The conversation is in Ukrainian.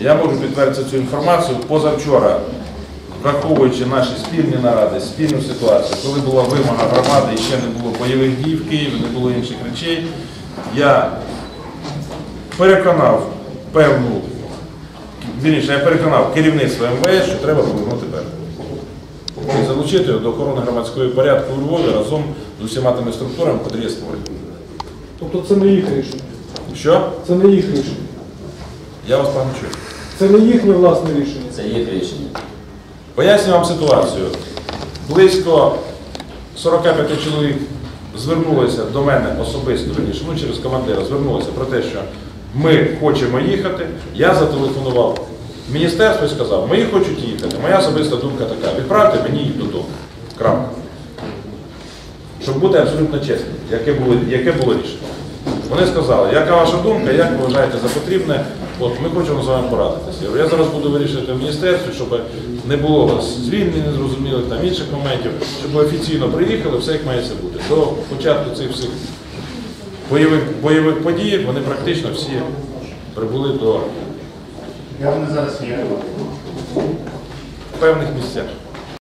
Я можу підтвердити цю інформацію. Позавчора, враховуючи наші спільні наради, спільну ситуацію, коли була вимога громади і ще не було бойових дій в Києві, не було інших речей, я переконав певну, вірніше, я переконав керівництво МВС, що треба повернути Беркут. І залучити його до охорони громадського порядку у Львові разом з усіма тими структурами, котрі є створені. Тобто це не їх рішення. Що? Це не їх рішення. Я вас пану чую. Це не їхнє власне рішення. Це їх рішення. Поясню вам ситуацію. Близько 45 чоловік звернулися до мене особисто, верніше, ну через командира, звернулися про те, що ми хочемо їхати. Я зателефонував міністерство і сказав, мої хочуть їхати. Моя особиста думка така, відправте мені їх додому. Крапка. Щоб бути абсолютно чесним, яке було, яке було рішення. Вони сказали, яка ваша думка, як ви вважаєте за потрібне, от ми хочемо з вами порадитися. Я Я зараз буду вирішувати в міністерстві, щоб не було вас звільнень незрозумілих, там інших моментів, щоб ви офіційно приїхали, все як має це бути. До початку цих всіх бойових, бойових подій вони практично всі прибули до Я вони зараз є. певних місцях.